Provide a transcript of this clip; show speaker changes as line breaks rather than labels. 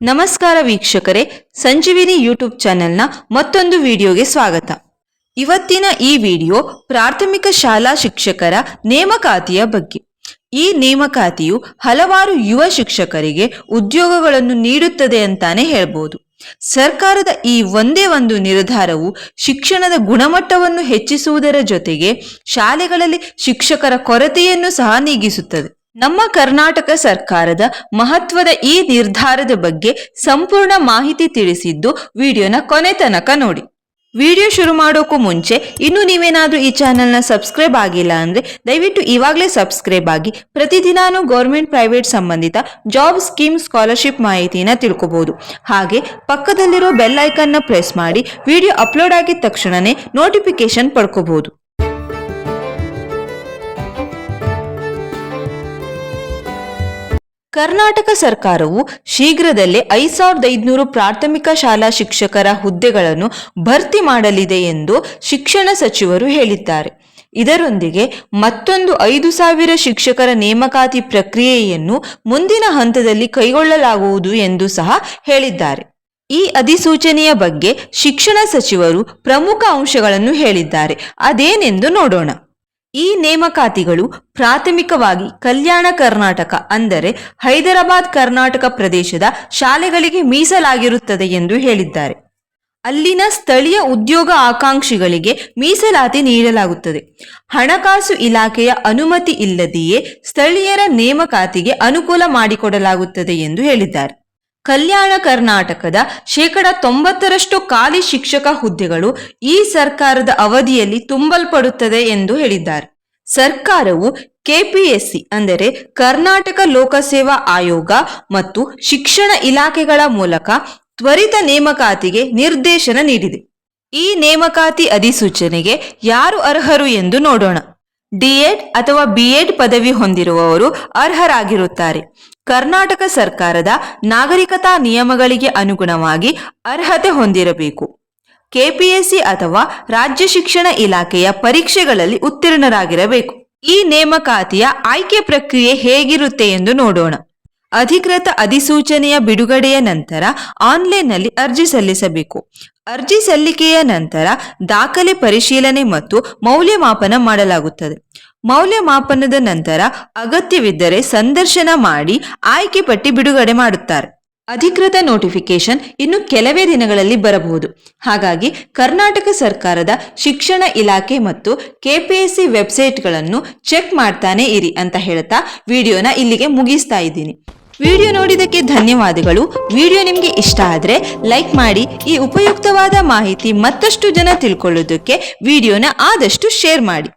ನಮಸ್ಕಾರ ವೀಕ್ಷಕರೇ, ಸಂಜೀವಿನಿ ಯೂಟ್ಯೂಬ್ ಚಾನೆಲ್ನ ಮತ್ತೊಂದು ವಿಡಿಯೋಗೆ ಸ್ವಾಗತ. ಇವತ್ತಿನ ಈ ವಿಡಿಯೋ ಪ್ರಾಥಮಿಕ ಶಾಲಾ ಶಿಕ್ಷಕರ ನೇಮಕಾತಿಯ ಬಗ್ಗೆ. ಈ ನೇಮಕಾತಿಯು ಹಲವಾರು ಯುವ ಶಿಕ್ಷಕರಿಗೆ ಉದ್ಯೋಗಗಳನ್ನು ನೀಡುತ್ತದೆ ಅಂತಾನೆ ಹೇಳ್ಬೋದು. ಸರ್ಕಾರದ ಈ ಒಂದೇ ಒಂದು ನಿರ್ಧಾರವು ಶಿಕ್ಷಣದ ಗುಣಮಟ್ಟವನ್ನು ಹೆಚ್ಚಿಸುವುದರ ಜೊತೆಗೆ ಶಾಲೆಗಳಲ್ಲಿ ಶಿಕ್ಷಕರ ಕೊರತೆಯನ್ನು ಸಹ ನೀಗಿಸುತ್ತದೆ. ನಮ್ಮ ಕರ್ನಾಟಕ ಸರ್ಕಾರದ ಮಹತ್ವದ ಈ ನಿರ್ಧಾರದ ಬಗ್ಗೆ ಸಂಪೂರ್ಣ ಮಾಹಿತಿ ತಿಳಿಸಿದ್ದು ವಿಡಿಯೋನ ಕೊನೆ ತನಕ ನೋಡಿ. ವಿಡಿಯೋ ಶುರು ಮಾಡೋಕ್ಕೂ ಮುಂಚೆ ಇನ್ನೂ ನೀವೇನಾದರೂ ಈ ಚಾನೆಲ್ನ ಸಬ್ಸ್ಕ್ರೈಬ್ ಆಗಿಲ್ಲ ಅಂದರೆ ದಯವಿಟ್ಟು ಇವಾಗಲೇ ಸಬ್ಸ್ಕ್ರೈಬ್ ಆಗಿ ಪ್ರತಿದಿನಾನು ಗೌರ್ಮೆಂಟ್ ಪ್ರೈವೇಟ್ ಸಂಬಂಧಿತ ಜಾಬ್ ಸ್ಕೀಮ್ ಸ್ಕಾಲರ್ಶಿಪ್ ಮಾಹಿತಿನ ತಿಳ್ಕೊಬಹುದು ಹಾಗೆ ಪಕ್ಕದಲ್ಲಿರೋ ಬೆಲ್ ಐಕನ್ನ ಪ್ರೆಸ್ ಮಾಡಿ ವಿಡಿಯೋ ಅಪ್ಲೋಡ್ ಆಗಿದ ತಕ್ಷಣವೇ ನೋಟಿಫಿಕೇಶನ್ ಪಡ್ಕೋಬಹುದು ಕರ್ನಾಟಕ ಸರ್ಕಾರವು ಶೀಘ್ರದಲ್ಲೇ ಐದ್ ಸಾವಿರದ ಐದುನೂರು ಪ್ರಾಥಮಿಕ ಶಾಲಾ ಶಿಕ್ಷಕರ ಹುದ್ದೆಗಳನ್ನು ಭರ್ತಿ ಮಾಡಲಿದೆ ಎಂದು ಶಿಕ್ಷಣ ಸಚಿವರು ಹೇಳಿದ್ದಾರೆ. ಇದರೊಂದಿಗೆ ಮತ್ತೊಂದು ಐದು ಸಾವಿರ ಶಿಕ್ಷಕರ ನೇಮಕಾತಿ ಪ್ರಕ್ರಿಯೆಯನ್ನು ಮುಂದಿನ ಹಂತದಲ್ಲಿ ಕೈಗೊಳ್ಳಲಾಗುವುದು ಎಂದು ಸಹ ಹೇಳಿದ್ದಾರೆ. ಈ ಅಧಿಸೂಚನೆಯ ಬಗ್ಗೆ ಶಿಕ್ಷಣ ಸಚಿವರು ಪ್ರಮುಖ ಅಂಶಗಳನ್ನು ಹೇಳಿದ್ದಾರೆ. ಅದೇನೆಂದು ನೋಡೋಣ. ಈ ನೇಮಕಾತಿಗಳು ಪ್ರಾಥಮಿಕವಾಗಿ ಕಲ್ಯಾಣ ಕರ್ನಾಟಕ ಅಂದರೆ ಹೈದರಾಬಾದ್ ಕರ್ನಾಟಕ ಪ್ರದೇಶದ ಶಾಲೆಗಳಿಗೆ ಮೀಸಲಾಗಿರುತ್ತದೆ ಎಂದು ಹೇಳಿದ್ದಾರೆ. ಅಲ್ಲಿನ ಸ್ಥಳೀಯ ಉದ್ಯೋಗ ಆಕಾಂಕ್ಷಿಗಳಿಗೆ ಮೀಸಲಾತಿ ನೀಡಲಾಗುತ್ತದೆ. ಹಣಕಾಸು ಇಲಾಖೆಯ ಅನುಮತಿ ಇಲ್ಲದೆಯೇ ಸ್ಥಳೀಯರ ನೇಮಕಾತಿಗೆ ಅನುಕೂಲ ಮಾಡಿಕೊಡಲಾಗುತ್ತದೆ ಎಂದು ಹೇಳಿದ್ದಾರೆ. ಕಲ್ಯಾಣ ಕರ್ನಾಟಕದ ಶೇಕಡ ತೊಂಬತ್ತರಷ್ಟು ಖಾಲಿ ಶಿಕ್ಷಕ ಹುದ್ದೆಗಳು ಈ ಸರ್ಕಾರದ ಅವಧಿಯಲ್ಲಿ ತುಂಬಲ್ಪಡುತ್ತದೆ ಎಂದು ಹೇಳಿದ್ದಾರೆ. ಸರ್ಕಾರವು ಕೆಪಿಎಸ್ಸಿ ಅಂದರೆ ಕರ್ನಾಟಕ ಲೋಕಸೇವಾ ಆಯೋಗ ಮತ್ತು ಶಿಕ್ಷಣ ಇಲಾಖೆಗಳ ಮೂಲಕ ತ್ವರಿತ ನೇಮಕಾತಿಗೆ ನಿರ್ದೇಶನ ನೀಡಿದೆ. ಈ ನೇಮಕಾತಿ ಅಧಿಸೂಚನೆಗೆ ಯಾರು ಅರ್ಹರು ಎಂದು ನೋಡೋಣ. ಡಿಎಡ್ ಅಥವಾ ಬಿಎಡ್ ಪದವಿ ಹೊಂದಿರುವವರು ಅರ್ಹರಾಗಿರುತ್ತಾರೆ. ಕರ್ನಾಟಕ ಸರ್ಕಾರದ ನಾಗರಿಕತಾ ನಿಯಮಗಳಿಗೆ ಅನುಗುಣವಾಗಿ ಅರ್ಹತೆ ಹೊಂದಿರಬೇಕು. ಕೆಪಿಎಸ್ಸಿ ಅಥವಾ ರಾಜ್ಯ ಶಿಕ್ಷಣ ಇಲಾಖೆಯ ಪರೀಕ್ಷೆಗಳಲ್ಲಿ ಉತ್ತೀರ್ಣರಾಗಿರಬೇಕು. ಈ ನೇಮಕಾತಿಯ ಆಯ್ಕೆ ಪ್ರಕ್ರಿಯೆ ಹೇಗಿರುತ್ತೆ ಎಂದು ನೋಡೋಣ. ಅಧಿಕೃತ ಅಧಿಸೂಚನೆಯ ಬಿಡುಗಡೆಯ ನಂತರ ಆನ್ಲೈನ್ನಲ್ಲಿ ಅರ್ಜಿ ಸಲ್ಲಿಸಬೇಕು. ಅರ್ಜಿ ಸಲ್ಲಿಕೆಯ ನಂತರ ದಾಖಲೆ ಪರಿಶೀಲನೆ ಮತ್ತು ಮೌಲ್ಯಮಾಪನ ಮಾಡಲಾಗುತ್ತದೆ. ಮೌಲ್ಯಮಾಪನದ ನಂತರ ಅಗತ್ಯವಿದ್ದರೆ ಸಂದರ್ಶನ ಮಾಡಿ ಆಯ್ಕೆ ಪಟ್ಟಿ ಬಿಡುಗಡೆ ಮಾಡುತ್ತಾರೆ. ಅಧಿಕೃತ ನೋಟಿಫಿಕೇಶನ್ ಇನ್ನು ಕೆಲವೇ ದಿನಗಳಲ್ಲಿ ಬರಬಹುದು. ಹಾಗಾಗಿ ಕರ್ನಾಟಕ ಸರ್ಕಾರದ ಶಿಕ್ಷಣ ಇಲಾಖೆ ಮತ್ತು ಕೆಪಿಎಸ್ಸಿ ವೆಬ್ಸೈಟ್ಗಳನ್ನು ಚೆಕ್ ಮಾಡ್ತಾನೆ ಇರಿ ಅಂತ ಹೇಳ್ತಾ ವಿಡಿಯೋನ ಇಲ್ಲಿಗೆ ಮುಗಿಸ್ತಾ ಇದ್ದೀನಿ. ವಿಡಿಯೋ ನೋಡಿದಕ್ಕೆ ಧನ್ಯವಾದಗಳು. ವಿಡಿಯೋ ನಿಮಗೆ ಇಷ್ಟ ಆದರೆ ಲೈಕ್ ಮಾಡಿ, ಈ ಉಪಯುಕ್ತವಾದ ಮಾಹಿತಿ ಮತ್ತಷ್ಟು ಜನ ತಿಳ್ಕೊಳ್ಳೋದಕ್ಕೆ ವಿಡಿಯೋನ ಆದಷ್ಟು ಶೇರ್ ಮಾಡಿ.